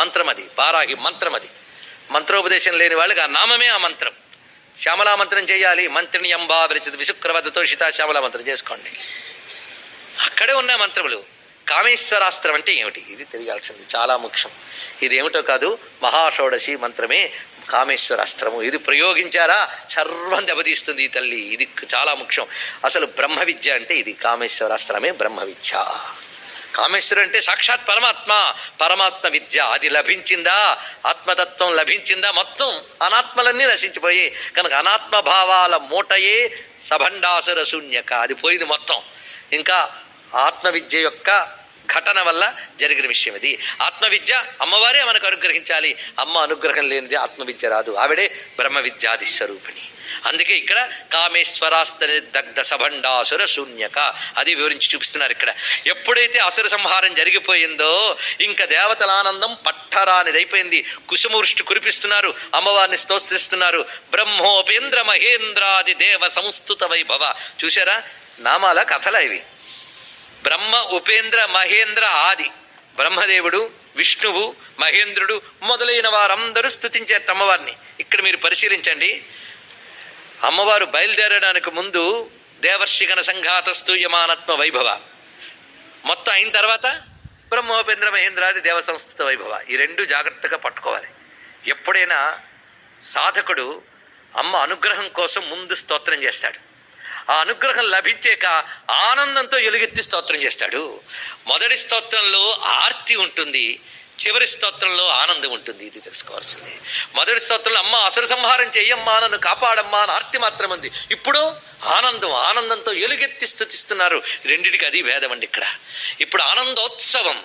మంత్రం అది బారాహి మంత్రం అది. మంత్రోపదేశం లేని వాళ్ళకి ఆ నామమే ఆ మంత్రం. శ్యామలా మంత్రం చేయాలి మంత్రిని అంబా విరచిత విశుక్రవదతో శితా శ్యామలా మంత్రం చేసుకోండి. అక్కడే ఉన్న మంత్రములు. కామేశ్వరాస్త్రం అంటే ఏమిటి? ఇది తెలియాల్సింది చాలా ముఖ్యం. ఇది ఏమిటో కాదు మహాషోడశి మంత్రమే కామేశ్వరాస్త్రము. ఇది ప్రయోగించారా? సర్వం దెబ్బతీస్తుంది ఈ తల్లి. ఇది చాలా ముఖ్యం. అసలు బ్రహ్మ విద్య అంటే ఇది కామేశ్వరాస్త్రమే బ్రహ్మ విద్య కామేశ్వరుడు అంటే సాక్షాత్ పరమాత్మ. పరమాత్మ విద్య అది లభించిందా? ఆత్మతత్వం లభించిందా? మొత్తం అనాత్మలన్నీ నశించిపోయి కనుక అనాత్మ భావాల మూటయే సభండాసుర శూన్యక అది పోయింది మొత్తం. ఇంకా ఆత్మవిద్య యొక్క ఘటన వల్ల జరిగిన విషయం ఇది. ఆత్మవిద్య అమ్మవారే మనకు అనుగ్రహించాలి. అమ్మ అనుగ్రహం లేనిది ఆత్మవిద్య రాదు. ఆవిడే బ్రహ్మ విద్యాది స్వరూపిణి. అందుకే ఇక్కడ కామేశ్వరాస్త్ర దగ్ధ సభండాసుర శూన్యక. అది వివరించి చూపిస్తున్నారు ఇక్కడ. ఎప్పుడైతే అసుర సంహారం జరిగిపోయిందో ఇంకా దేవతల ఆనందం పట్టరానిది అయిపోయింది కుసుమవృష్టి కురిపిస్తున్నారు అమ్మవారిని స్తోత్రిస్తున్నారు. బ్రహ్మోపేంద్ర మహేంద్రాది దేవ సంస్థుత వైభవ. చూసారా నామాల కథల ఇవి. బ్రహ్మ ఉపేంద్ర మహేంద్ర ఆది. బ్రహ్మదేవుడు విష్ణువు మహేంద్రుడు మొదలైన వారందరూ స్థుతించారు అమ్మవారిని. ఇక్కడ మీరు పరిశీలించండి. అమ్మవారు బయలుదేరడానికి ముందు దేవర్షిగణ సంఘాతస్తు యమానత్మ వైభవ. మొత్తం అయిన తర్వాత బ్రహ్మోపేంద్ర మహేంద్రాది దేవ సంస్థిత వైభవ. ఈ రెండు జాగ్రత్తగా పట్టుకోవాలి. ఎప్పుడైనా సాధకుడు అమ్మ అనుగ్రహం కోసం ముందు స్తోత్రం చేస్తాడు. ఆ అనుగ్రహం లభించాక ఆనందంతో ఎలుగెత్తి స్తోత్రం చేస్తాడు. మొదటి స్తోత్రంలో ఆర్తి ఉంటుంది. చివరి స్తోత్రంలో ఆనందం ఉంటుంది ఇది తెలుసుకోవాల్సింది. మొదటి స్తోత్రంలో అమ్మ అసలు సంహారం చెయ్యమ్మా నన్ను కాపాడమ్మా అని ఆర్తి మాత్రం ఉంది. ఇప్పుడు ఆనందం ఆనందంతో ఎలుగెత్తి స్థుతిస్తున్నారు రెండిటికి అది భేదం అండి ఇక్కడ. ఇప్పుడు ఆనందోత్సవం.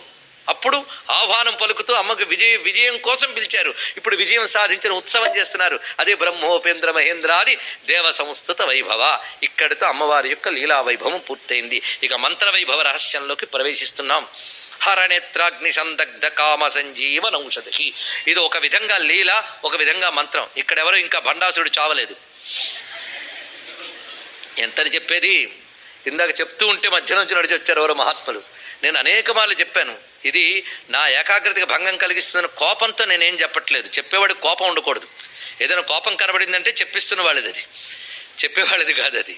అప్పుడు ఆహ్వానం పలుకుతూ అమ్మకు విజయ విజయం కోసం పిలిచారు. ఇప్పుడు విజయం సాధించిన ఉత్సవం చేస్తున్నారు. అదే బ్రహ్మోపేంద్ర మహేంద్రాది దేవ సంస్థత వైభవ. ఇక్కడితో అమ్మవారి యొక్క లీలా వైభవం పూర్తయింది. ఇక మంత్ర వైభవ రహస్యంలోకి ప్రవేశిస్తున్నాం. హరనేత్రాగ్ని సందగ్ధ కామ సంజీవన ఇది ఒక విధంగా లీల ఒక విధంగా మంత్రం. ఇక్కడెవరో ఇంకా భండాసుడు చావలేదు. ఎంతని చెప్పేది? ఇందాక చెప్తూ ఉంటే మధ్య నుంచి నడిచి వచ్చారు ఎవరో మహాత్ములు. నేను అనేక మార్లు చెప్పాను. ఇది నా ఏకాగ్రతకి భంగం కలిగిస్తున్న కోపంతో నేనేం చెప్పట్లేదు. చెప్పేవాడికి కోపం ఉండకూడదు. ఏదైనా కోపం కనబడిందంటే చెప్పిస్తున్న వాళ్ళది అది. చెప్పేవాళ్ళది కాదు అది.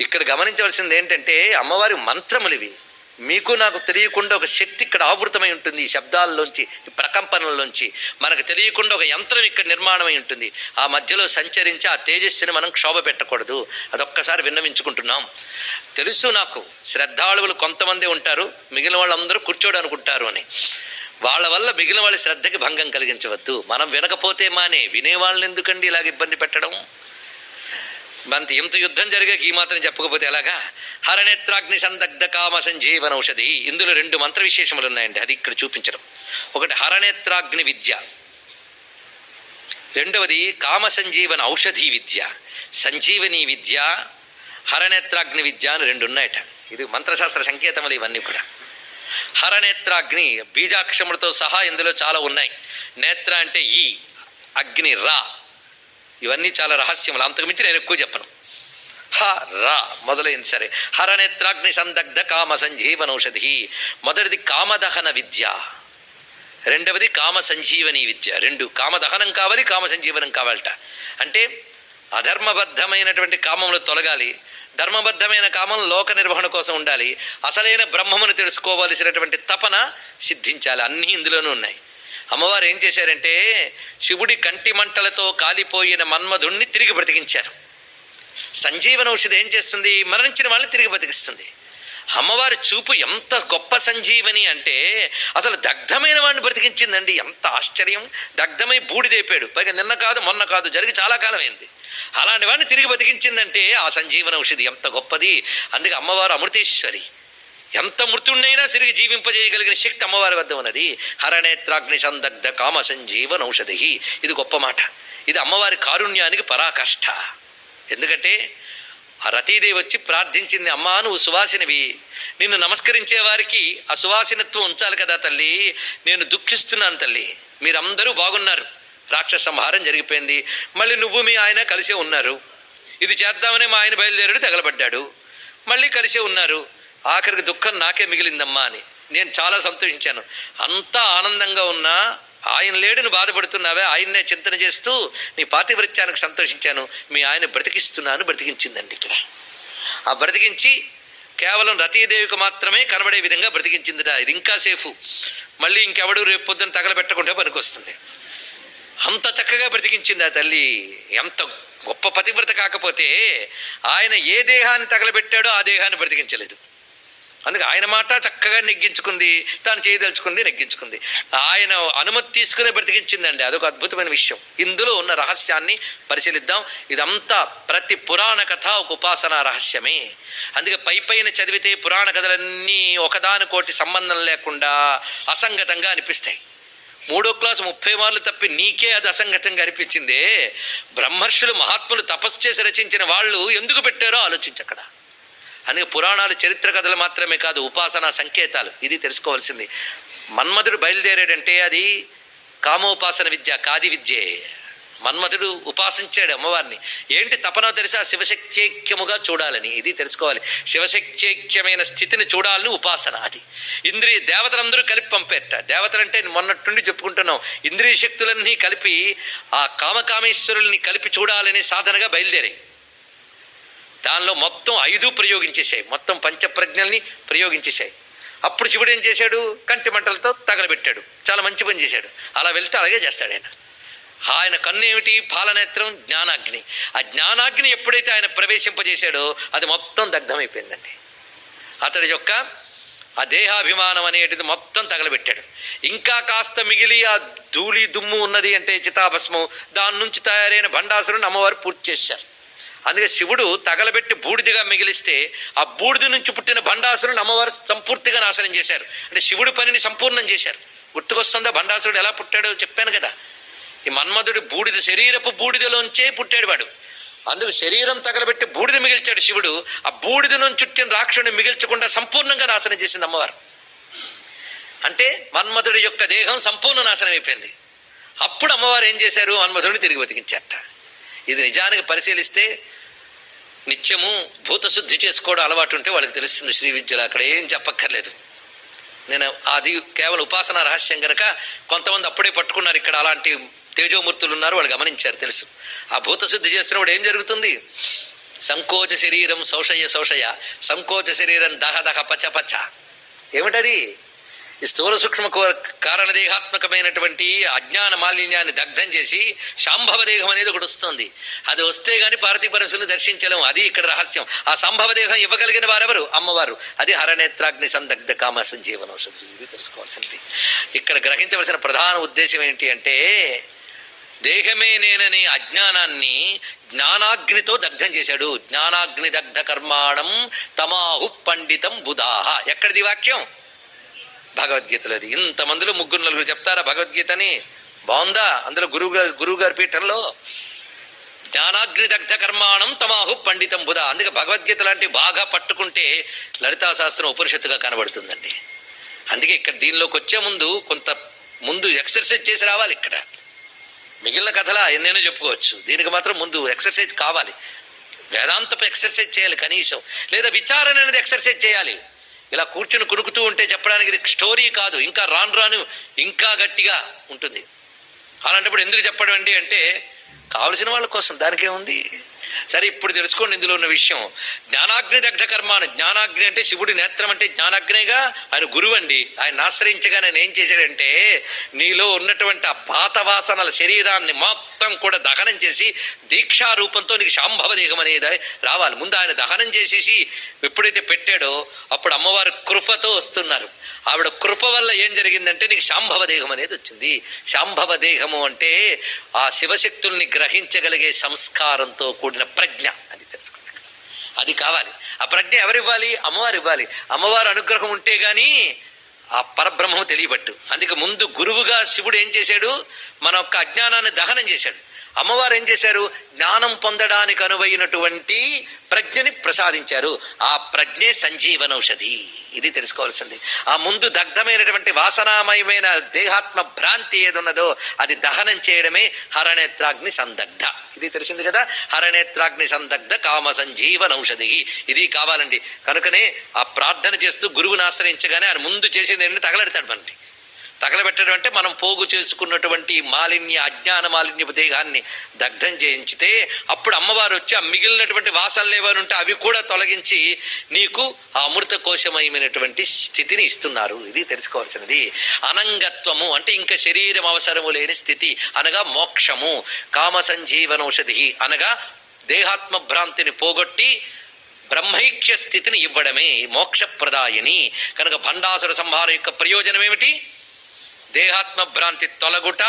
ఇక్కడ గమనించవలసింది ఏంటంటే అమ్మవారి మంత్రములు ఇవి. మీకు నాకు తెలియకుండా ఒక శక్తి ఇక్కడ ఆవృతమై ఉంటుంది ఈ శబ్దాల్లోంచి ప్రకంపనల్లోంచి. మనకు తెలియకుండా ఒక యంత్రం ఇక్కడ నిర్మాణమై ఉంటుంది. ఆ మధ్యలో సంచరించి ఆ తేజస్సుని మనం క్షోభ పెట్టకూడదు. అదొక్కసారి విన్నవించుకుంటున్నాం. తెలుసు నాకు శ్రద్ధాళువులు కొంతమంది ఉంటారు మిగిలిన వాళ్ళందరూ కూర్చోడు అనుకుంటారు అని. వాళ్ళ వల్ల మిగిలిన వాళ్ళ శ్రద్ధకి భంగం కలిగించవద్దు. మనం వినకపోతే మానే వినేవాళ్ళని ఎందుకండి ఇలాగ ఇబ్బంది పెట్టడం? బంతి ఇంత యుద్ధం జరిగాక ఈ మాత్రం చెప్పకపోతే ఎలాగా? హరనేత్రాగ్ని సందగ్ధ కామ సంజీవన ఔషధి. ఇందులో రెండు మంత్ర విశేషములు ఉన్నాయండి అది ఇక్కడ చూపించడం. ఒకటి హరనేత్రాగ్ని విద్య. రెండవది కామ సంజీవన ఔషధి విద్య. సంజీవని విద్య హరనేత్రాగ్ని విద్య అని రెండు ఉన్నాయట. ఇది మంత్రశాస్త్ర సంకేతములు ఇవన్నీ కూడా. హరనేత్రాగ్ని బీజాక్షములతో సహా ఇందులో చాలా ఉన్నాయి. నేత్ర అంటే ఈ అగ్ని రా. ఇవన్నీ చాలా రహస్యములు. అంతకుమించి నేను ఎక్కువ చెప్పను. హ రా మొదలైంది సరే. హరనేత్రాగ్ని సందగ్ధ కామ సంజీవన ఔషధి మొదటిది కామదహన విద్య. రెండవది కామ సంజీవని విద్య. రెండు కామదహనం కావాలి కామ సంజీవనం కావాలట. అంటే అధర్మబద్ధమైనటువంటి కామములు తొలగాలి. ధర్మబద్ధమైన కామం లోక నిర్వహణ కోసం ఉండాలి. అసలైన బ్రహ్మమును తెలుసుకోవలసినటువంటి తపన సిద్ధించాలి. అన్నీ ఇందులోనూ ఉన్నాయి. అమ్మవారు ఏం చేశారంటే శివుడి కంటి మంటలతో కాలిపోయిన మన్మధుణ్ణి తిరిగి బ్రతికించారు. సంజీవన ఔషధి ఏం చేస్తుంది? మరణించిన వాళ్ళని తిరిగి బతికిస్తుంది అమ్మవారి చూపు ఎంత గొప్ప సంజీవని అంటే అసలు దగ్ధమైన వాడిని బ్రతికించిందండి. ఎంత ఆశ్చర్యం. దగ్ధమై బూడిదైపోయాడు పైగా నిన్న కాదు మొన్న కాదు జరిగి చాలా కాలం అయింది అలాంటి వాడిని తిరిగి బతికించిందంటే ఆ సంజీవన ఔషధి ఎంత గొప్పది. అందుకే అమ్మవారు అమృతేశ్వరి. ఎంత మృత్యుండైనా తిరిగి జీవింపజేయగలిగిన శక్తి అమ్మవారి వద్ద ఉన్నది. హరణేత్రాగ్ని సందగ్ధ కామ సంజీవన ఔషధి ఇది గొప్ప మాట. ఇది అమ్మవారి కారుణ్యానికి పరాకాష్ఠ ఎందుకంటే ఆ రతీదేవి వచ్చి ప్రార్థించింది అమ్మా నువ్వు సువాసినవి. నిన్ను నమస్కరించే వారికి ఆ సువాసినత్వం ఉంచాలి కదా తల్లి. నేను దుఃఖిస్తున్నాను తల్లి. మీరందరూ బాగున్నారు. రాక్షస సంహారం జరిగిపోయింది. మళ్ళీ నువ్వు మీ ఆయన కలిసే ఉన్నారు. ఇది చేద్దామని మా ఆయన బయలుదేరాడు తగలబడ్డాడు. మళ్ళీ కలిసే ఉన్నారు. ఆఖరికి దుఃఖం నాకే మిగిలిందమ్మా అని. నేను చాలా సంతోషించాను. అంతా ఆనందంగా ఉన్నా ఆయన లేడును బాధపడుతున్నావే ఆయన్నే చింతన చేస్తూ నీ పాతివృత్యానికి సంతోషించాను. మీ ఆయన బ్రతికిస్తున్నాను బ్రతికించిందండి ఇక్కడ. ఆ బ్రతికించి కేవలం రతీదేవికి మాత్రమే కనబడే విధంగా బ్రతికించిందిట. ఇది ఇంకా సేఫ్. మళ్ళీ ఇంకెవడు రేపు పొద్దున్న తగలబెట్టకుండా పనికొస్తుంది. అంత చక్కగా బ్రతికించింది ఆ తల్లి. ఎంత గొప్ప పతివ్రత కాకపోతే ఆయన ఏ దేహాన్ని తగలబెట్టాడో ఆ దేహాన్ని బ్రతికించలేదు. అందుకే ఆయన మాట చక్కగా నెగ్గించుకుంది తాను చేయదలుచుకుంది నెగ్గించుకుంది. ఆయన అనుమతి తీసుకునే బ్రతికించిందండి. అదొక అద్భుతమైన విషయం. ఇందులో ఉన్న రహస్యాన్ని పరిశీలిద్దాం. ఇదంతా ప్రతి పురాణ కథ ఒక ఉపాసన రహస్యమే. అందుకే పై పైన చదివితే పురాణ కథలన్నీ ఒకదానికోటి సంబంధం లేకుండా అసంగతంగా అనిపిస్తాయి. మూడో క్లాసు ముప్పై మార్లు తప్పి నీకే అది అసంగతంగా అనిపించిందే. బ్రహ్మర్షులు మహాత్ములు తపస్సు చేసి రచించిన వాళ్ళు ఎందుకు పెట్టారో ఆలోచించక్కడ. అందుకే పురాణాలు చరిత్ర కథలు మాత్రమే కాదు ఉపాసన సంకేతాలు. ఇది తెలుసుకోవాల్సింది. మన్మధుడు బయలుదేరాడంటే అది కామోపాసన విద్య కాది విద్యే. మన్మధుడు ఉపాసించాడు అమ్మవారిని. ఏంటి తపనో తెలుసా? శివశక్త్యైక్యముగా చూడాలని. ఇది తెలుసుకోవాలి. శివశక్త్యైక్యమైన స్థితిని చూడాలని ఉపాసన అది. ఇంద్రియ దేవతలందరూ కలిపి పంపేట. దేవతలంటే మొన్నట్టుండి చెప్పుకుంటున్నాం. ఇంద్రియ శక్తులన్నీ కలిపి ఆ కామకామేశ్వరుల్ని కలిపి చూడాలనే సాధనగా బయలుదేరాయి. దానిలో మొత్తం ఐదు ప్రయోగించేశాయి. మొత్తం పంచప్రజ్ఞల్ని ప్రయోగించేశాయి. అప్పుడు శివుడు ఏం చేశాడు? కంటి మంటలతో తగలబెట్టాడు. చాలా మంచి పని చేశాడు. అలా వెళ్తే అలాగే చేస్తాడు ఆయన. ఆయన కన్ను ఏమిటి పాలనేత్రం జ్ఞానాగ్ని. ఆ జ్ఞానాగ్ని ఎప్పుడైతే ఆయన ప్రవేశింపజేశాడో అది మొత్తం దగ్ధమైపోయిందండి. అతడి యొక్క ఆ దేహాభిమానం అనేటిది మొత్తం తగలబెట్టాడు. ఇంకా కాస్త మిగిలి ఆ ధూళి దుమ్ము ఉన్నది అంటే చితాభస్మం దాని నుంచి తయారైన భండాసురుని అమ్మవారు పూర్తి చేశారు. అందుకే శివుడు తగలబెట్టి బూడిదిగా మిగిలిస్తే ఆ బూడిద నుంచి పుట్టిన బండాసురుని అమ్మవారు సంపూర్తిగా నాశనం చేశారు. అంటే శివుడి పనిని సంపూర్ణం చేశారు. గుర్తుకొస్తుందా? భండాసురుడు ఎలా పుట్టాడో చెప్పాను కదా. ఈ మన్మధుడు బూడిద శరీరపు బూడిదలోంచే పుట్టాడు వాడు. అందుకు శరీరం తగలబెట్టి బూడిద మిగిల్చాడు శివుడు. ఆ బూడిద నుంచి చుట్టిన రాక్షుడిని మిగిల్చకుండా సంపూర్ణంగా నాశనం చేసింది అమ్మవారు. అంటే మన్మధుడి యొక్క దేహం సంపూర్ణ నాశనం అయిపోయింది. అప్పుడు అమ్మవారు ఏం చేశారు? మన్మధుడిని తిరిగి బతికించారట. ఇది నిజానికి పరిశీలిస్తే నిత్యము భూతశుద్ధి చేసుకోవడం అలవాటు ఉంటే వాళ్ళకి తెలుస్తుంది శ్రీ విద్యలో అక్కడ ఏం చెప్పక్కర్లేదు. నేను అది కేవలం ఉపాసన రహస్యం కనుక కొంతమంది అప్పుడే పట్టుకున్నారు ఇక్కడ అలాంటి తేజోమూర్తులు ఉన్నారు వాళ్ళు గమనించారు తెలుసు. ఆ భూతశుద్ధి చేసినప్పుడు ఏం జరుగుతుంది? సంకోచ శరీరం శోషయ శోషయ సంకోచ శరీరం దహ దహ పచ పచ. ఏమిటది? ఈ స్థూల సూక్ష్మ కో- కారణదేహాత్మకమైనటువంటి అజ్ఞాన మాలిన్యాన్ని దగ్ధం చేసి శాంభవ దేహం అనేది ఒకటి వస్తుంది. అది వస్తే గాని పార్వతీ పరమశుని దర్శించలేము అది ఇక్కడ రహస్యం. ఆ సంభవ దేహం ఇవ్వగలిగిన వారెవరు? అమ్మవారు. అది హరనేత్రాగ్ని సందగ్ధ కామ సంజీవనౌషధి ఇది తెలుసుకోవాల్సింది. ఇక్కడ గ్రహించవలసిన ప్రధాన ఉద్దేశం ఏంటి అంటే దేహమే నేననే అజ్ఞానాన్ని జ్ఞానాగ్నితో దగ్ధం చేశాడు. జ్ఞానాగ్ని దగ్ధ కర్మాణం తమాహు పండితం బుధాహ. ఎక్కడిది వాక్యం? భగవద్గీతలోది ఇంతమందిలో ముగ్గురు నలుగురు చెప్తారా భగవద్గీతని? బాగుందా? అందులో గురువు గారు గురువు గారి పీఠంలో జ్ఞానాగ్ని దగ్ధ కర్మాణం తమాహు పండితం బుధ అందుకే భగవద్గీత లాంటి బాగా పట్టుకుంటే లలితా శాస్త్రం ఉపనిషత్తుగా కనబడుతుందండి. అందుకే ఇక్కడ దీనిలోకి వచ్చే ముందు కొంత ముందు ఎక్సర్సైజ్ చేసి రావాలి ఇక్కడ. మిగిలిన కథలా ఎన్నైనా చెప్పుకోవచ్చు. దీనికి మాత్రం ముందు ఎక్సర్సైజ్ కావాలి. వేదాంతపు ఎక్సర్సైజ్ చేయాలి కనీసం. లేదా విచారణ అనేది ఎక్సర్సైజ్ చేయాలి. ఇలా కూర్చుని కురుకుతూ ఉంటే చెప్పడానికి ఇది స్టోరీ కాదు ఇంకా రాను రాను ఇంకా గట్టిగా ఉంటుంది. అలాంటప్పుడు ఎందుకు చెప్పడం అండి అంటే కావలసిన వాళ్ళ కోసం దానికే ఉంది సరే ఇప్పుడు తెలుసుకోండి ఇందులో ఉన్న విషయం. జ్ఞానాగ్ని దగ్ధ కర్మాను జ్ఞానాగ్ని అంటే శివుడి నేత్రం అంటే జ్ఞానాగ్నేగా? ఆయన గురువు అండి ఆయన ఆశ్రయించగా నేను ఏం చేశాడంటే నీలో ఉన్నటువంటి ఆ పాత వాసనల శరీరాన్ని మొత్తం కూడా దహనం చేసి దీక్షా రూపంతో నీకు శాంభవ దేహం అనేది రావాలి. ముందు ఆయన దహనం చేసేసి ఎప్పుడైతే పెట్టాడో అప్పుడు అమ్మవారు కృపతో వస్తున్నారు. ఆవిడ కృప వల్ల ఏం జరిగిందంటే నీకు శాంభవ దేహం అనేది వచ్చింది. శాంభవ దేహము అంటే ఆ శివశక్తుల్ని గ్రహించగలిగే సంస్కారంతో కూడిన ప్రజ్ఞ అది తెలుసుకోండి అది కావాలి. ఆ ప్రజ్ఞ ఎవరివ్వాలి? అమ్మవారు ఇవ్వాలి. అమ్మవారు అనుగ్రహం ఉంటే కానీ ఆ పరబ్రహ్మము తెలియబట్టు. అందుకే ముందు గురువుగా శివుడు ఏం చేశాడు? మన యొక్క అజ్ఞానాన్ని దహనం చేశాడు. అమ్మవారు ఏం చేశారు? జ్ఞానం పొందడానికి అనువైనటువంటి ప్రజ్ఞని ప్రసాదించారు. ఆ ప్రజ్ఞే సంజీవనౌషధి. ఇది తెలుసుకోవాల్సింది. ఆ ముందు దగ్ధమైనటువంటి వాసనామయమైన దేహాత్మ భ్రాంతి ఏదున్నదో అది దహనం చేయడమే హరణేత్రాగ్ని సందగ్ధ. ఇది తెలిసింది కదా? హరణేత్రాగ్ని సందగ్ధ కామ సంజీవనౌషధి. ఇది కావాలండి. కనుకనే ఆ ప్రార్థన చేస్తూ గురువుని ఆశ్రయించగానే ఆయన ముందు చేసేది ఏంటంటే తగలెడతాడు మనకి తగలబెట్టడం అంటే మనం పోగు చేసుకున్నటువంటి మాలిన్య అజ్ఞాన మాలిన్య దేహాన్ని దగ్ధం చేయించితే అప్పుడు అమ్మవారు వచ్చి ఆ మిగిలినటువంటి వాసనలు ఏమైనా ఉంటే అవి కూడా తొలగించి నీకు ఆ అమృత కోశమయమైనటువంటి స్థితిని ఇస్తున్నారు. ఇది తెలుసుకోవాల్సినది. అనంగత్వము అంటే ఇంకా శరీరం అవసరము లేని స్థితి అనగా మోక్షము. కామ సంజీవనౌషధి అనగా దేహాత్మ భ్రాంతిని పోగొట్టి బ్రహ్మైక్య స్థితిని ఇవ్వడమే మోక్షప్రదాయని. కనుక భండాసుర సంహారం యొక్క ప్రయోజనం ఏమిటి దేహాత్మ భ్రాంతి తొలగుట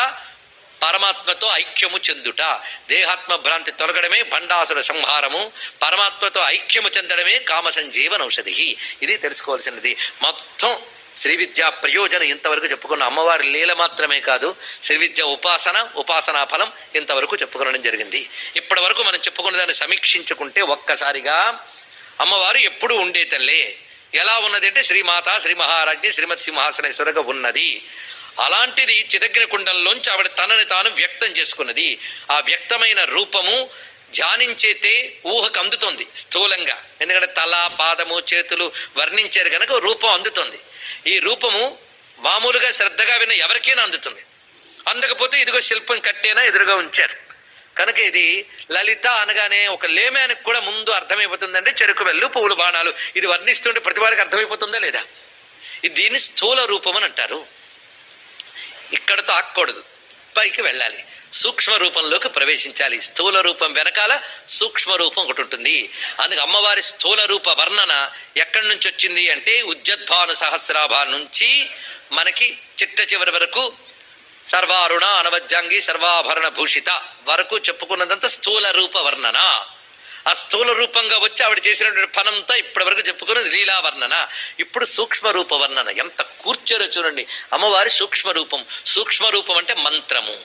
పరమాత్మతో ఐక్యము చెందుట. దేహాత్మ భ్రాంతి తొలగడమే భండాసుర సంహారము పరమాత్మతో ఐక్యము చెందడమే కామ సంజీవన ఔషధి. ఇది తెలుసుకోవాల్సినది. మొత్తం శ్రీ విద్య ప్రయోజనం ఇంతవరకు చెప్పుకున్న. అమ్మవారి లీల మాత్రమే కాదు శ్రీ విద్య ఉపాసన ఉపాసనా ఫలం ఇంతవరకు చెప్పుకోవడం జరిగింది. ఇప్పటి వరకు మనం చెప్పుకున్న దాన్ని సమీక్షించుకుంటే ఒక్కసారిగా అమ్మవారు ఎప్పుడు ఉండే తల్లే. ఎలా ఉన్నది అంటే శ్రీమాత శ్రీ మహారాజ్ని శ్రీమత్ సింహాసనేశ్వరగా ఉన్నది. అలాంటిది చిదగ్ని కుండంలోంచి ఆవిడ తనని తాను వ్యక్తం చేసుకున్నది. ఆ వ్యక్తమైన రూపము ధ్యానించేతే ఊహకు అందుతుంది స్థూలంగా. ఎందుకంటే తల పాదము చేతులు వర్ణించారు కనుక రూపం అందుతుంది. ఈ రూపము మామూలుగా శ్రద్ధగా విన్న ఎవరికైనా అందుతుంది. అందకపోతే ఇదిగో శిల్పం కట్టేనా ఎదురుగా ఉంచారు. కనుక ఇది లలిత అనగానే ఒక లేమానికి కూడా ముందు అర్థమైపోతుందంటే చెరుకు వెళ్ళు పువ్వులు బాణాలు. ఇది వర్ణిస్తుంటే ప్రతి వారికి అర్థమైపోతుందా లేదా? ఇది దీన్ని స్థూల రూపం అని అంటారు. ఇక్కడతో ఆక్కూడదు పైకి వెళ్ళాలి. సూక్ష్మ రూపంలోకి ప్రవేశించాలి. స్థూల రూపం వెనకాల సూక్ష్మ రూపం ఒకటి ఉంటుంది. అందుకే అమ్మవారి స్థూల రూప వర్ణన ఎక్కడి నుంచి వచ్చింది అంటే ఉజ్జద్భాను సహస్రాభ నుంచి మనకి చిట్ట చివరి వరకు సర్వారుణ అనవజ్యాంగి సర్వాభరణ భూషిత వరకు చెప్పుకున్నదంతా స్థూల రూప వర్ణన. ఆ స్థూల రూపంగా వచ్చి ఆవిడ చేసినటువంటి పనంతా ఇప్పటి వరకు చెప్పుకున్నది లీలా వర్ణన ఇప్పుడు సూక్ష్మ రూప వర్ణన ఎంత కూర్చోరో చూడండి. అమ్మవారి సూక్ష్మ రూపం సూక్ష్మ రూపం అంటే మంత్రము.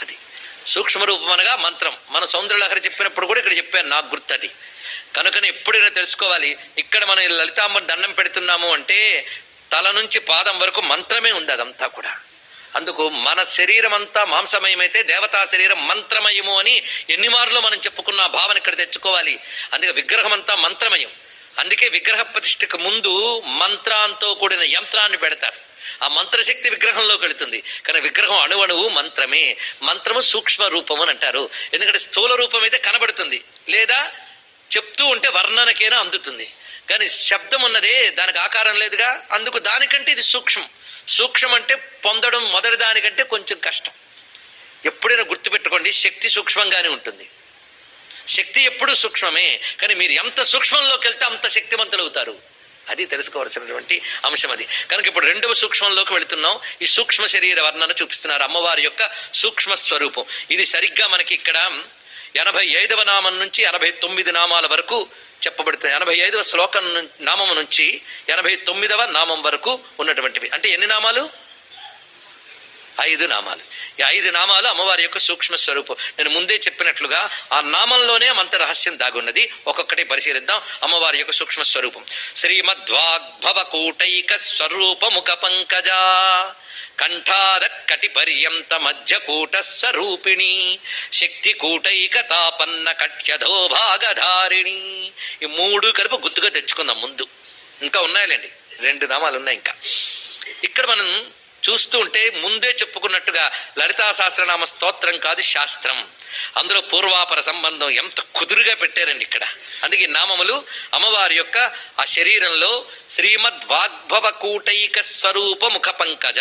అది. సూక్ష్మ రూపం అనగా మంత్రం. మన సౌందర్యలహరి చెప్పినప్పుడు కూడా ఇక్కడ చెప్పాను నాకు గుర్తు అది కనుకనే ఎప్పుడైనా తెలుసుకోవాలి. ఇక్కడ మనం ఈ దండం పెడుతున్నాము అంటే తల నుంచి పాదం వరకు మంత్రమే ఉంది అదంతా కూడా. అందుకు మన శరీరం అంతా మాంసమయమైతే దేవతా శరీరం మంత్రమయము అని ఎన్ని మార్లు మనం చెప్పుకున్న భావన ఇక్కడ తెచ్చుకోవాలి. అందుకే విగ్రహం అంతా మంత్రమయం. అందుకే విగ్రహ ప్రతిష్ఠకు ముందు మంత్రాంతో కూడిన యంత్రాన్ని పెడతారు. ఆ మంత్రశక్తి విగ్రహంలోకి వెళుతుంది. కానీ విగ్రహం అణువణువు మంత్రమే. మంత్రము సూక్ష్మ రూపం అని అంటారు. ఎందుకంటే స్థూల రూపం అయితే కనబడుతుంది. లేదా చెప్తూ ఉంటే వర్ణనకైనా అందుతుంది. కానీ శబ్దం ఉన్నదే దానికి ఆకారం లేదుగా. అందుకు దానికంటే ఇది సూక్ష్మం. సూక్ష్మం అంటే పొందడం మొదటి దానికంటే కొంచెం కష్టం. ఎప్పుడైనా గుర్తుపెట్టుకోండి శక్తి సూక్ష్మంగానే ఉంటుంది. శక్తి ఎప్పుడూ సూక్ష్మమే కానీ మీరు ఎంత సూక్ష్మంలోకి వెళ్తే అంత శక్తివంతులు అవుతారు అది తెలుసుకోవాల్సినటువంటి అంశం అది. కనుక ఇప్పుడు రెండవ సూక్ష్మంలోకి వెళుతున్నాం. ఈ సూక్ష్మ శరీర వర్ణన చూపిస్తున్నారు అమ్మవారి యొక్క సూక్ష్మ స్వరూపం. ఇది సరిగ్గా మనకి ఇక్కడ ఎనభై ఐదవ నామం నుంచి ఎనభై తొమ్మిది నామాల వరకు చెప్పబడుతుంది ఎనభై ఐదవ శ్లోకం నామం నుంచి ఎనభై తొమ్మిదవ నామం వరకు ఉన్నటువంటివి. అంటే ఎన్ని నామాలు? ఐదు నామాలు. ఈ ఐదు నామాలు అమ్మవారి యొక్క సూక్ష్మ స్వరూపం. నేను ముందే చెప్పినట్లుగా ఆ నామంలోనే మంత రహస్యం దాగున్నది. ఒక్కొక్కటి పరిశీలిద్దాం. అమ్మవారి యొక్క సూక్ష్మ స్వరూపం. శ్రీమద్వాగ్భవ కూటైక స్వరూప కంఠాద కటి పర్యంత మధ్యకూట స్వరూపిణి శక్తి కూటైక తాపన్న కట్యధో భాగధారిణి. ఈ మూడు కలిపి గుర్తుగా తెచ్చుకుందాం ముందు. ఇంకా ఉన్నాయిలేండి? రెండు నామాలు ఉన్నాయి ఇంకా ఇక్కడ మనం చూస్తూ ఉంటే ముందే చెప్పుకున్నట్టుగా లలితా సహస్రనామ స్తోత్రం కాదు శాస్త్రం. అందులో పూర్వాపర సంబంధం ఎంత కుదురుగా పెట్టారండి ఇక్కడ. అందుకే ఈ నామములు అమ్మవారి యొక్క ఆ శరీరంలో శ్రీమద్ వాగ్భవ కూటైక స్వరూప ముఖ పంకజ.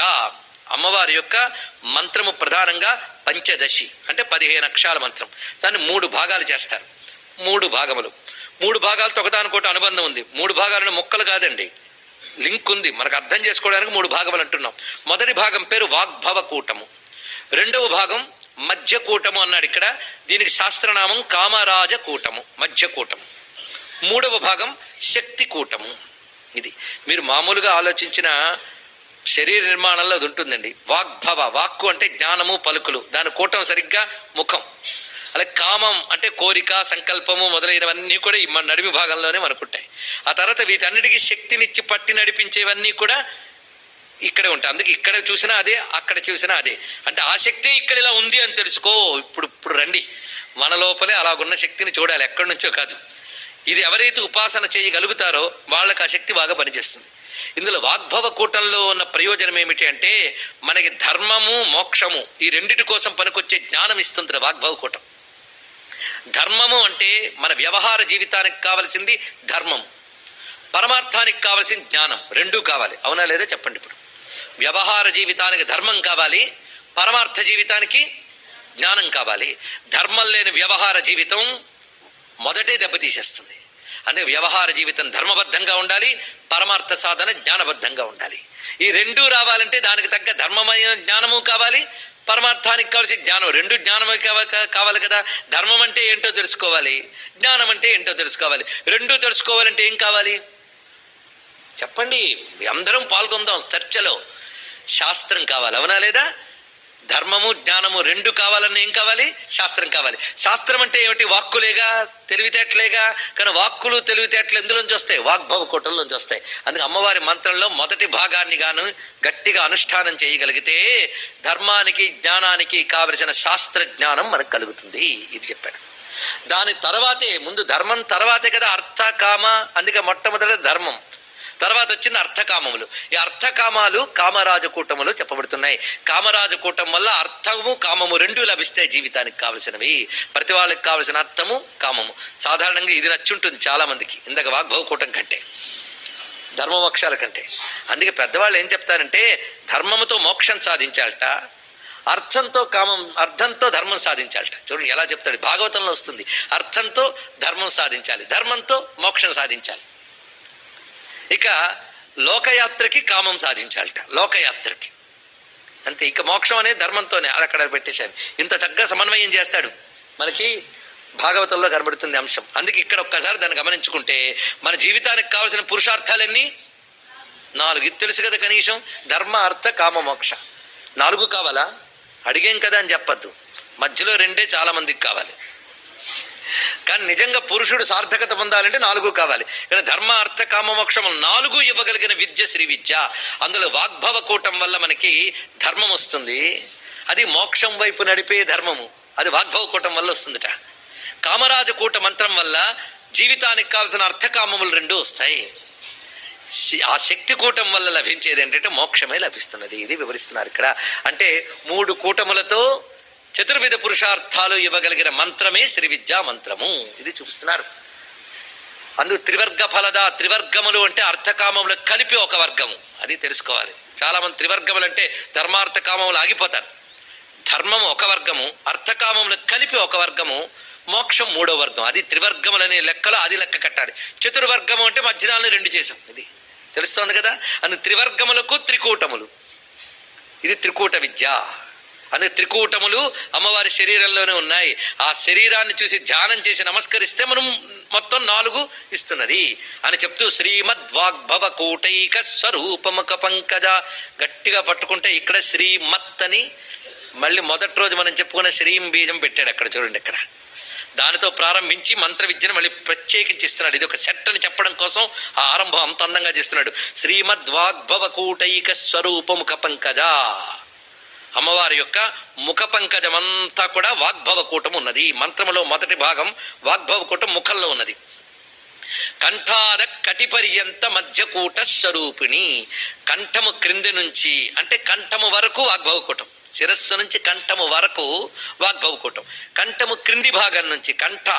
అమ్మవారి యొక్క మంత్రము ప్రధానంగా పంచదశి అంటే పదిహేను అక్షరాల మంత్రం. దాన్ని మూడు భాగాలు చేస్తారు. మూడు భాగములు. మూడు భాగాలతో ఒకదానికోటి అనుబంధం ఉంది. మూడు భాగాలను మొక్కలు కాదండి. లింక్ ఉంది. మనకు అర్థం చేసుకోవడానికి మూడు భాగములు అంటున్నాం. మొదటి భాగం పేరు వాగ్భవ కూటము. రెండవ భాగం మధ్య కూటము అన్నాడు ఇక్కడ. దీనికి శాస్త్రనామం కామరాజ కూటము మధ్య కూటము. మూడవ భాగం శక్తి కూటము. ఇది మీరు మామూలుగా ఆలోచించిన శరీర నిర్మాణంలో అది ఉంటుందండి. వాగ్భవ వాక్కు అంటే జ్ఞానము పలుకులు. దాని కూటం సరిగ్గా ముఖం. అలాగే కామం అంటే కోరిక సంకల్పము మొదలైనవన్నీ కూడా మన నడిమి భాగంలోనే మనకుంటాయి. ఆ తర్వాత వీటన్నిటికీ శక్తినిచ్చి పట్టి నడిపించేవన్నీ కూడా ఇక్కడే ఉంటాయి. అందుకే ఇక్కడ చూసినా అదే అక్కడ చూసినా అదే. అంటే ఆ శక్తి ఇక్కడ ఇలా ఉంది అని తెలుసుకో ఇప్పుడు ఇప్పుడు రండి. మన లోపలే అలాగున్న శక్తిని చూడాలి. ఎక్కడి నుంచో కాదు. ఇది ఎవరైతే ఉపాసన చేయగలుగుతారో వాళ్ళకి ఆ శక్తి బాగా పనిచేస్తుంది. ఇందులో వాగ్భవ కూటంలో ఉన్న ప్రయోజనం ఏమిటి అంటే మనకి ధర్మము మోక్షము ఈ రెండిటి కోసం పనికొచ్చే జ్ఞానం ఇస్తుంది వాగ్భవ కూటం. ధర్మము అంటే మన వ్యవహార జీవితానికి కావలసింది ధర్మం పరమార్థానికి కావలసింది జ్ఞానం. రెండూ కావాలి. అవునా లేదా చెప్పండి ఇప్పుడు. వ్యవహార జీవితానికి ధర్మం కావాలి పరమార్థ జీవితానికి జ్ఞానం కావాలి. ధర్మం లేని వ్యవహార జీవితం మొదటే దెబ్బతీసేస్తుంది. అంటే వ్యవహార జీవితం ధర్మబద్ధంగా ఉండాలి పరమార్థ సాధన జ్ఞానబద్ధంగా ఉండాలి. ఈ రెండూ రావాలంటే దానికి తగ్గ ధర్మమైన జ్ఞానము కావాలి పరమార్థానికి కావాల్సిన జ్ఞానం రెండు జ్ఞానం కావాలి కదా. ధర్మం అంటే ఏంటో తెలుసుకోవాలి జ్ఞానం అంటే ఏంటో తెలుసుకోవాలి రెండూ తెలుసుకోవాలంటే ఏం కావాలి? చెప్పండి అందరం పాల్గొందాం చర్చలో. శాస్త్రం కావాలి అవునా లేదా? ధర్మము జ్ఞానము రెండు కావాలన్నా ఏం కావాలి? శాస్త్రం కావాలి. శాస్త్రం అంటే ఏమిటి? వాక్కులేగా తెలివితేటలేగా. కానీ వాక్కులు తెలివితేటలు ఎందులోంచి వస్తాయి? వాగ్భవ కోటల్లోంచి వస్తాయి. అందుకే అమ్మవారి మంత్రంలో మొదటి భాగాన్ని గాను గట్టిగా అనుష్ఠానం చేయగలిగితే ధర్మానికి జ్ఞానానికి కావలసిన శాస్త్ర జ్ఞానం మనకు కలుగుతుంది. ఇది చెప్పాడు. దాని తర్వాతే ముందు ధర్మం తర్వాతే కదా అర్థ కామ అందుకే మొట్టమొదటి ధర్మం. తర్వాత వచ్చిన అర్థకామములు. ఈ అర్థకామాలు కామరాజు కూటములు చెప్పబడుతున్నాయి. కామరాజు కూటం వల్ల అర్థము కామము రెండు లభిస్తాయి జీవితానికి కావలసినవి. ప్రతి వాళ్ళకి కావలసిన అర్థము కామము. సాధారణంగా ఇది నచ్చుంటుంది చాలా మందికి ఇందాక వాగ్భవ కూటం కంటే. ధర్మమోక్షాల కంటే. అందుకే పెద్దవాళ్ళు ఏం చెప్తారంటే ధర్మముతో మోక్షం సాధించాలట అర్థంతో కామం అర్థంతో ధర్మం సాధించాలట. చూడండి ఎలా చెప్తాడు. భాగవతంలో వస్తుంది. అర్థంతో ధర్మం సాధించాలి. ధర్మంతో మోక్షం సాధించాలి. ఇక లోకయాత్రకి కామం సాధించాలట లోకయాత్రకి. అంతే ఇక మోక్షం అనేది ధర్మంతోనే అది అక్కడ పెట్టేశాను ఇంత చక్కగా సమన్వయం చేస్తాడు. మనకి భాగవతంలో కనబడుతుంది అంశం. అందుకే ఇక్కడ ఒక్కసారి దాన్ని గమనించుకుంటే మన జీవితానికి కావాల్సిన పురుషార్థాలన్నీ నాలుగు. ఇది తెలుసు కదా కనీసం ధర్మ అర్థ కామ మోక్ష. నాలుగు కావాలా? అడిగేం కదా అని చెప్పద్దు. మధ్యలో రెండే చాలా మందికి కావాలి. కానీ నిజంగా పురుషుడు సార్థకత పొందాలంటే నాలుగు కావాలి. కానీ ధర్మ అర్థ కామ మోక్షము నాలుగు ఇవ్వగలిగిన విద్య శ్రీ విద్య. అందులో వాగ్భవ కూటం వల్ల మనకి ధర్మం వస్తుంది. అది మోక్షం వైపు నడిపే ధర్మము. అది వాగ్భవ కూటం వల్ల వస్తుందిట. కామరాజ కూట మంత్రం వల్ల జీవితానికి కావాల్సిన అర్థకామములు రెండు వస్తాయి. ఆ శక్తి కూటం వల్ల లభించేది ఏంటంటే మోక్షమే లభిస్తున్నది. ఇది వివరిస్తున్నారు ఇక్కడ. అంటే మూడు కూటములతో చతుర్విధ పురుషార్థాలు ఇవ్వగలిగిన మంత్రమే శ్రీ విద్యా మంత్రము. ఇది చూపిస్తున్నారు. అందుకు త్రివర్గ ఫలద త్రివర్గములు అంటే అర్థకామములు కలిపి ఒక వర్గము. అది తెలుసుకోవాలి. చాలా మంది త్రివర్గములు అంటే ధర్మార్థకామములు ఆగిపోతారు. ధర్మం ఒక వర్గము అర్థకామములు కలిపి ఒక వర్గము మోక్షం మూడో వర్గం. అది త్రివర్గములు అనే లెక్కలో అది లెక్క కట్టాలి. చతుర్వర్గము అంటే మధ్యదాన్ని రెండు చేసాం ఇది తెలుస్తోంది కదా? అందు త్రివర్గములకు త్రికూటములు. ఇది త్రికూట విద్య. అందుకే త్రికూటములు అమ్మవారి శరీరంలోనే ఉన్నాయి. ఆ శరీరాన్ని చూసి ధ్యానం చేసి నమస్కరిస్తే మనం మొత్తం నాలుగు ఇస్తున్నది. అని చెప్తూ శ్రీమద్వాగ్భవ కూటైక స్వరూపముఖ పంకజ గట్టిగా పట్టుకుంటే ఇక్కడ శ్రీమత్ అని మళ్ళీ మొదటి రోజు మనం చెప్పుకున్న శ్రీం బీజం పెట్టాడు అక్కడ చూడండి ఇక్కడ. దానితో ప్రారంభించి మంత్ర విద్యను మళ్ళీ ప్రత్యేకించి ఇస్తున్నాడు. ఇది ఒక సెట్ అని చెప్పడం కోసం ఆ ఆరంభం అంత అందంగా చేస్తున్నాడు. శ్రీమద్వాగ్భవ కూటైక స్వరూపముఖ పంకజ అమ్మవారి యొక్క ముఖ పంకజమంతా కూడా వాగ్భవ కూటం ఉన్నది. మంత్రములో మొదటి భాగం వాగ్భవ కూటం ముఖంలో ఉన్నది. కంఠార కటిపర్యంత మధ్యకూట స్వరూపిణి. కంఠము క్రింది నుంచి అంటే కంఠము వరకు వాగ్భవ కూటం. శిరస్సు నుంచి కంఠము వరకు వాగ్భవ కూటం. కంఠము క్రింది భాగం నుంచి కంఠ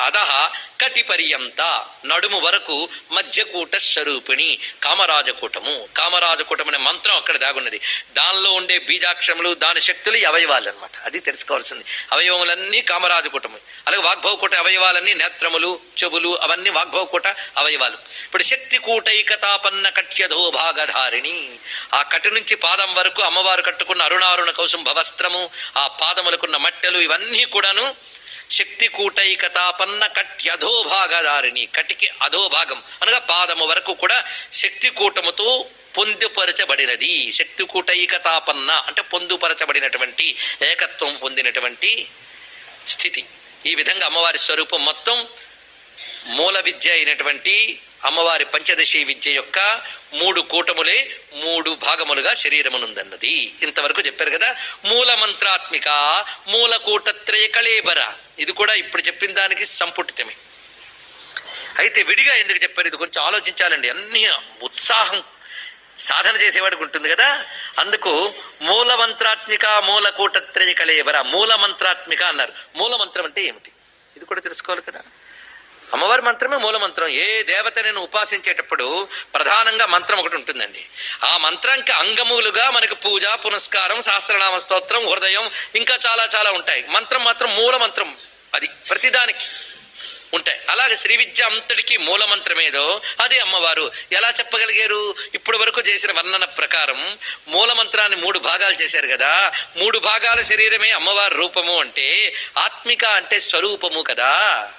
అధహ కటిపర్యంత నడుము వరకు మధ్యకూట స్వరూపిణి కామరాజకూటము. కామరాజకూటం అనే మంత్రం అక్కడ దాగున్నది. దానిలో ఉండే బీజాక్షములు దాని శక్తులు అవయవాలు అనమాట అది తెలుసుకోవాల్సింది. అవయవములన్నీ కామరాజకూటము. అలాగే వాగ్భవకూట అవయవాలన్నీ నేత్రములు చెవులు అవన్నీ వాగ్భవకూట అవయవాలు. ఇప్పుడు శక్తి కూటైకతాపన్న కట్యధో భాగధారిణి. ఆ కటి నుంచి పాదం వరకు అమ్మవారు కట్టుకున్న అరుణారుణ కౌసుంభ వస్త్రము ఆ పాదములకున్న మట్టెలు ఇవన్నీ కూడాను శక్తి కూటైకతాపన్న కట్యధోభాగదారిణి కటికి అధోభాగం. అనగా పాదము వరకు కూడా శక్తి కూటముతో పొందుపరచబడినది. శక్తి కూటైకతాపన్న అంటే పొందుపరచబడినటువంటి ఏకత్వం పొందినటువంటి స్థితి. ఈ విధంగా అమ్మవారి స్వరూపం మొత్తం మూల విద్య అయినటువంటి అమ్మవారి పంచదశి విద్య యొక్క మూడు కూటములే మూడు భాగములుగా శరీరమునుందన్నది. ఇంతవరకు చెప్పారు కదా మూల మంత్రాత్మిక మూల కూటత్రయ కళేబర ఇది కూడా ఇప్పుడు చెప్పిన దానికి సంపుటితమే. అయితే విడిగా ఎందుకు చెప్పారు? ఇది గురించి ఆలోచించాలండి. అన్ని ఉత్సాహం సాధన చేసేవాడికి ఉంటుంది కదా. అందుకు మూల మంత్రాత్మిక మూల కూటత్రయ కళేవర మూల మంత్రాత్మిక అన్నారు. మూల మంత్రం అంటే ఏమిటి? ఇది కూడా తెలుసుకోవాలి కదా. అమ్మవారి మంత్రమే మూల మంత్రం. ఏ దేవతని ఉపాసించేటప్పుడు ప్రధానంగా మంత్రం ఒకటి ఉంటుందండి. ఆ మంత్రానికి అంగములుగా మనకి పూజ పునస్కారం సహస్రనామ స్తోత్రం హృదయం ఇంకా చాలా చాలా ఉంటాయి. మంత్రం మాత్రం మూల మంత్రం అది ప్రతిదానికి ఉంటాయి. అలాగే శ్రీ విద్య అంతటికి మూల మంత్రమేదో అదే అమ్మవారు. ఎలా చెప్పగలిగారు? ఇప్పటి వరకు చేసిన వర్ణన ప్రకారం మూల మంత్రాన్ని మూడు భాగాలు చేశారు కదా. మూడు భాగాల శరీరమే అమ్మవారి రూపము అంటే ఆత్మిక అంటే స్వరూపము కదా.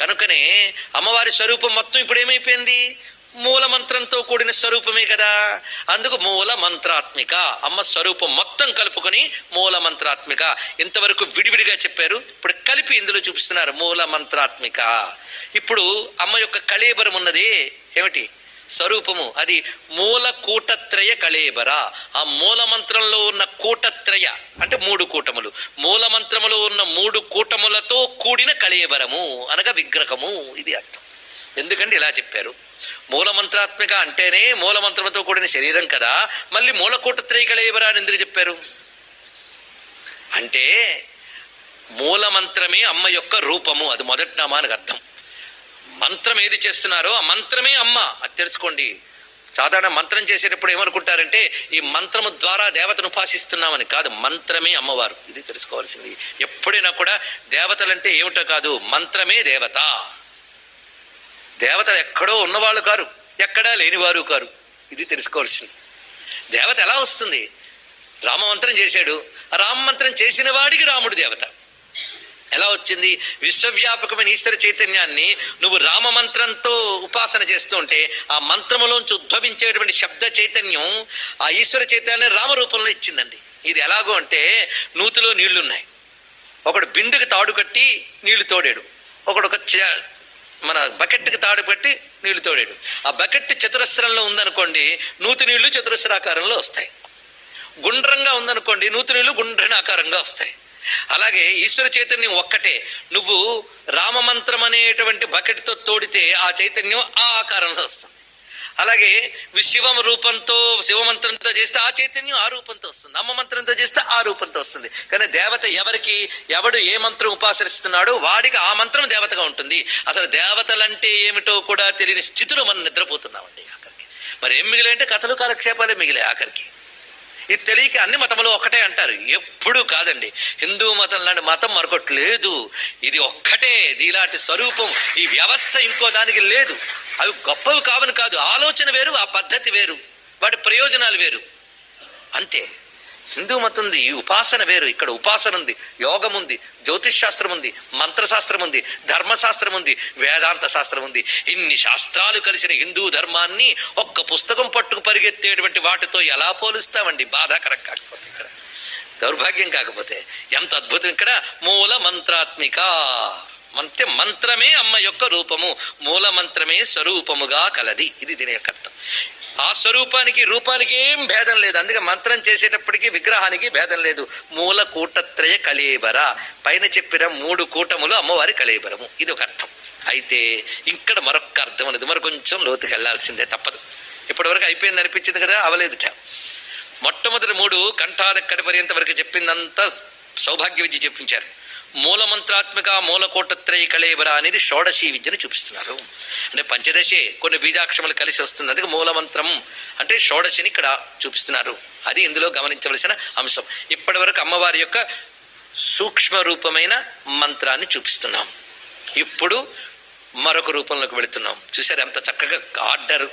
కనుకనే అమ్మవారి స్వరూపం మొత్తం ఇప్పుడు ఏమైపోయింది? మూల మంత్రంతో కూడిన స్వరూపమే కదా. అందుకు మూల మంత్రాత్మిక అమ్మ స్వరూపం మొత్తం కలుపుకొని మూల మంత్రాత్మిక ఇంతవరకు విడివిడిగా చెప్పారు. ఇప్పుడు కలిపి ఇందులో చూపిస్తున్నారు మూల మంత్రాత్మిక ఇప్పుడు అమ్మ యొక్క కళేబరం ఉన్నది. ఏమిటి? స్వరూపము. అది మూల కూటత్రయ కళేబర. ఆ మూల మంత్రంలో ఉన్న కూటత్రయ అంటే మూడు కూటములు. మూల మంత్రములో ఉన్న మూడు కూటములతో కూడిన కళేబరము అనగా విగ్రహము. ఇది అర్థం. ఎందుకంటే ఇలా చెప్పారు. మూల మంత్రాత్మిక అంటేనే మూల మంత్రముతో కూడిన శరీరం కదా. మళ్ళీ మూల కూటత్రయ కళేబర అని ఎందుకు చెప్పారు? అంటే మూల మంత్రమే అమ్మ యొక్క రూపము. అది మొదటి నామానికి అర్థం. మంత్రం ఏది చేస్తున్నారో ఆ మంత్రమే అమ్మ. అది తెలుసుకోండి. సాధారణ మంత్రం చేసేటప్పుడు ఏమనుకుంటారంటే ఈ మంత్రము ద్వారా దేవతను ఉపాసిస్తున్నామని కాదు మంత్రమే అమ్మవారు. ఇది తెలుసుకోవాల్సింది. ఎప్పుడైనా కూడా దేవతలంటే ఏమిటో కాదు మంత్రమే దేవత. దేవతలు ఎక్కడో ఉన్నవాళ్ళు కారు ఎక్కడా లేనివారు కారు. ఇది తెలుసుకోవాల్సింది. దేవత ఎలా వస్తుంది? రామమంత్రం చేశాడు. ఆ రామమంత్రం చేసిన వాడికి రాముడు దేవత. ఎలా వచ్చింది? విశ్వవ్యాపకమైన ఈశ్వర చైతన్యాన్ని నువ్వు రామ మంత్రంతో ఉపాసన చేస్తూ ఉంటే ఆ మంత్రములోంచి ఉద్భవించేటువంటి శబ్ద చైతన్యం ఆ ఈశ్వర చైతన్యాన్ని రామరూపంలో ఇచ్చిందండి. ఇది ఎలాగో అంటే నూతిలో నీళ్ళున్నాయి. ఒకడు బిందుకి తాడు కట్టి నీళ్ళు తోడాడు. ఒకడు ఒక చ- మన బకెట్కి తాడు కట్టి నీళ్ళు తోడాడు. ఆ బకెట్ చతురస్రంలో ఉందనుకోండి నూతి నీళ్ళు చతురస్రాకారంలో వస్తాయి. గుండ్రంగా ఉందనుకోండి నూతి నీళ్ళు గుండ్రని ఆకారంగా వస్తాయి. అలాగే ఈశ్వర చైతన్యం ఒక్కటే. నువ్వు రామమంత్రం అనేటువంటి బకెట్తో తోడితే ఆ చైతన్యం ఆ ఆకారంలో వస్తుంది. అలాగే వి- శివం రూపంతో శివమంత్రంతో చేస్తే ఆ చైతన్యం ఆ రూపంతో వస్తుంది. అమ్మ మంత్రంతో చేస్తే ఆ రూపంతో వస్తుంది. కానీ దేవత ఎవరికి ఎవడు ఏ మంత్రం ఉపాసరిస్తున్నాడో వాడికి ఆ మంత్రం దేవతగా ఉంటుంది. అసలు దేవతలంటే ఏమిటో కూడా తెలియని స్థితిలో మనం నిద్రపోతున్నామండి ఆఖరికి. మరి ఏం మిగిలాయంటే కథలు కాలక్షేపాలే మిగిలే ఆఖరికి. ఇది తెలియక అన్ని మతములు ఒక్కటే అంటారు. ఎప్పుడూ కాదండి. హిందూ మతం లాంటి మతం మరొకటి లేదు. ఇది ఒక్కటే. ఇది ఇలాంటి స్వరూపం. ఈ వ్యవస్థ ఇంకో దానికి లేదు. అవి గొప్పవి కావని కాదు. ఆలోచన వేరు ఆ పద్ధతి వేరు. వాటి ప్రయోజనాలు వేరు. అంతే. హిందూ మతం ఉంది ఈ ఉపాసన వేరు. ఇక్కడ ఉపాసన ఉంది యోగం ఉంది జ్యోతిష్ శాస్త్రం ఉంది మంత్రశాస్త్రం ఉంది ధర్మశాస్త్రం ఉంది వేదాంత శాస్త్రం ఉంది. ఇన్ని శాస్త్రాలు కలిసిన హిందూ ధర్మాన్ని ఒక్క పుస్తకం పట్టుకు పరిగెత్తేటువంటి వాటితో ఎలా పోలుస్తామండి? బాధాకరం కాకపోతే ఇక్కడ. దౌర్భాగ్యం కాకపోతే. ఎంత అద్భుతం ఇక్కడ. మూల మంత్రాత్మిక. అంటే మంత్రమే అమ్మ యొక్క రూపము. మూల మంత్రమే స్వరూపముగా కలది. ఇది దీని యొక్క అర్థం. ఆ స్వరూపానికి రూపానికి ఏం భేదం లేదు. అందుకే మంత్రం చేసేటప్పటికి విగ్రహానికి భేదం లేదు. మూల కూటత్రయ కళేబర. పైన చెప్పిన మూడు కూటములు అమ్మవారి కళేబరము. ఇది ఒక అర్థం. అయితే ఇక్కడ మరొక అర్థం అనేది మరి కొంచెం లోతుకి వెళ్ళాల్సిందే తప్పదు. ఇప్పటివరకు అయిపోయింది అనిపించింది కదా అవలేదుట మొట్టమొదటి మూడు కంఠాదక్కడి పర్యంత వరకు చెప్పిందంతా సౌభాగ్య విద్య చెప్పించారు. మూలమంత్రాత్మిక మంత్రాత్మిక కళేబర అనేది షోడశీ విద్యను చూపిస్తున్నారు. అంటే పంచదశే కొన్ని బీజాక్షములు కలిసి వస్తుంది. అందుకే మూల మంత్రం అంటే షోడశిని ఇక్కడ చూపిస్తున్నారు. అది ఇందులో గమనించవలసిన అంశం. ఇప్పటి వరకు అమ్మవారి యొక్క సూక్ష్మ రూపమైన మంత్రాన్ని చూపిస్తున్నాం. ఇప్పుడు మరొక రూపంలోకి వెళుతున్నాం. చూసారు ఎంత చక్కగా ఆర్డర్.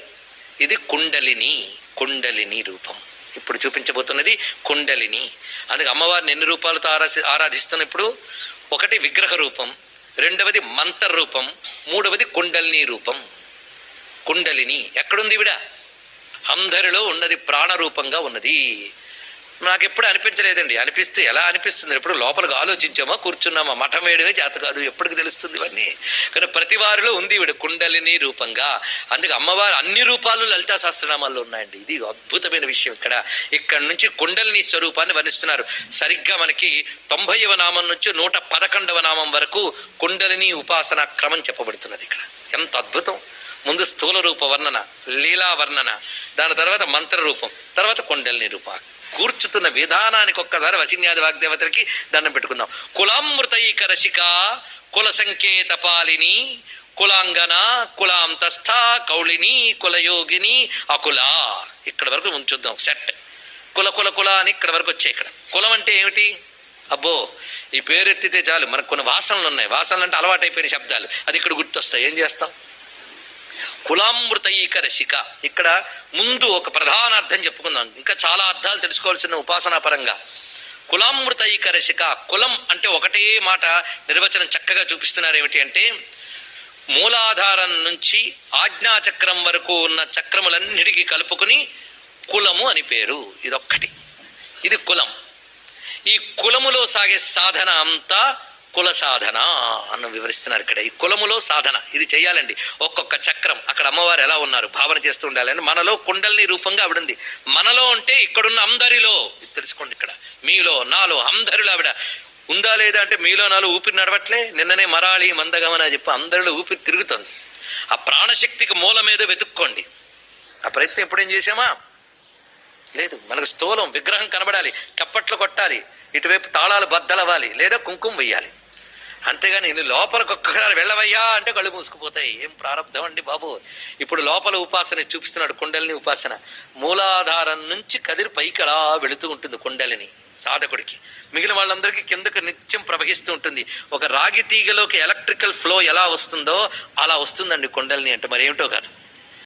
ఇది కుండలిని కుండలిని రూపం. ఇప్పుడు చూపించబోతున్నది కుండలిని. అందుకే అమ్మవారిని ఎన్ని రూపాలతో ఆరాసి ఆరాధిస్తున్న ఇప్పుడు ఒకటి విగ్రహ రూపం రెండవది మంత్ర రూపం మూడవది కుండలిని రూపం. కుండలిని ఎక్కడుంది విడ? అందరిలో ఉన్నది ప్రాణరూపంగా ఉన్నది. నాకు ఎప్పుడు అనిపించలేదండి. అనిపిస్తే ఎలా అనిపిస్తుంది? ఎప్పుడు లోపలికి ఆలోచించామా? కూర్చున్నామా? మఠం వేయడమే చేత కాదు ఎప్పటికి తెలుస్తుంది ఇవన్నీ? కానీ ప్రతి వారిలో ఉంది ఇవిడ కుండలిని రూపంగా. అందుకే అమ్మవారు అన్ని రూపాలు లలితా సహస్రనామాల్లో ఉన్నాయండి. ఇది అద్భుతమైన విషయం ఇక్కడ. ఇక్కడ నుంచి కుండలిని స్వరూపాన్ని వర్ణిస్తున్నారు. సరిగ్గా మనకి తొంభైవ నామం నుంచి నూట పదకొండవ నామం వరకు కుండలిని ఉపాసన క్రమం చెప్పబడుతున్నది ఇక్కడ. ఎంత అద్భుతం! ముందు స్థూల రూప వర్ణన లీలా వర్ణన దాని తర్వాత మంత్ర రూపం తర్వాత కుండలిని రూపం. కూర్చుతున్న విధానానికి ఒక్కసారి వసిన్యాది వాగ్దేవతలకి దండం పెట్టుకుందాం. కులామృతైక రసిక కుల సంకేత పాలిని కులాంగన కులాంతస్థ కౌళిని కులయోగిని అకుల. ఇక్కడ వరకు ఉంచుద్దాం. సెట్. కుల కుల కుల అని ఇక్కడ వరకు వచ్చాయి ఇక్కడ. కులం అంటే ఏమిటి? అబ్బో ఈ పేరు ఎత్తితే చాలు. మనకు కొన్ని వాసనలు ఉన్నాయి. వాసనలు అంటే అలవాటైపోయిన శబ్దాలు. అది ఇక్కడ గుర్తొస్తాయి. ఏం చేస్తాం? కులామృతైక రసిక ఇక్కడ ముందు ఒక ప్రధాన అర్థం చెప్పుకుందాం. ఇంకా చాలా అర్థాలు తెలుసుకోవాల్సిన ఉపాసనా పరంగా. కులామృతైక రసిక కులం అంటే ఒకటే మాట నిర్వచనం చక్కగా చూపిస్తున్నారు ఏమిటి అంటే మూలాధారం నుంచి ఆజ్ఞాచక్రం వరకు ఉన్న చక్రములన్నిటికీ కలుపుకుని కులము అని పేరు. ఇదొక్కటి. ఇది కులం. ఈ కులములో సాగే సాధన అంతా కుల సాధన అన్న వివరిస్తున్నారు ఇక్కడ. ఈ కులములో సాధన ఇది చేయాలండి. ఒక్కొక్క చక్రం అక్కడ అమ్మవారు ఎలా ఉన్నారు భావన చేస్తూ ఉండాలని మనలో కుండల్ని రూపంగా ఆవిడంది మనలో ఉంటే ఇక్కడున్న అందరిలో ఇది తెలుసుకోండి ఇక్కడ మీలో నాలో అందరిలో ఆవిడ ఉందా లేదా అంటే మీలో నాలో ఊపిరి నడవట్లే నిన్ననే మరాళి మందగమన చెప్పి అందరిలో ఊపిరి తిరుగుతుంది. ఆ ప్రాణశక్తికి మూలమేదో వెతుక్కోండి. ఆ ప్రయత్నం ఎప్పుడేం చేసామా లేదు మనకు స్థూలం విగ్రహం కనబడాలి చప్పట్లు కొట్టాలి ఇటువైపు తాళాలు బద్దలవ్వాలి లేదా కుంకుమ వెయ్యాలి. అంతేగాని నేను లోపలికి ఒక్కసారి వెళ్ళవయ్యా అంటే కళ్ళు మూసుకుపోతాయి. ఏం ప్రారంభం అండి బాబు? ఇప్పుడు లోపల ఉపాసన చూపిస్తున్నాడు కుండలిని ఉపాసన. మూలాధారం నుంచి కదిరి పైకి అలా వెళుతూ ఉంటుంది కుండలిని సాధకుడికి. మిగిలిన వాళ్ళందరికీ కిందకు నిత్యం ప్రవహిస్తూ ఉంటుంది. ఒక రాగి తీగలోకి ఎలక్ట్రికల్ ఫ్లో ఎలా వస్తుందో అలా వస్తుందండి కుండలిని అంటే మరి ఏమిటో కాదు.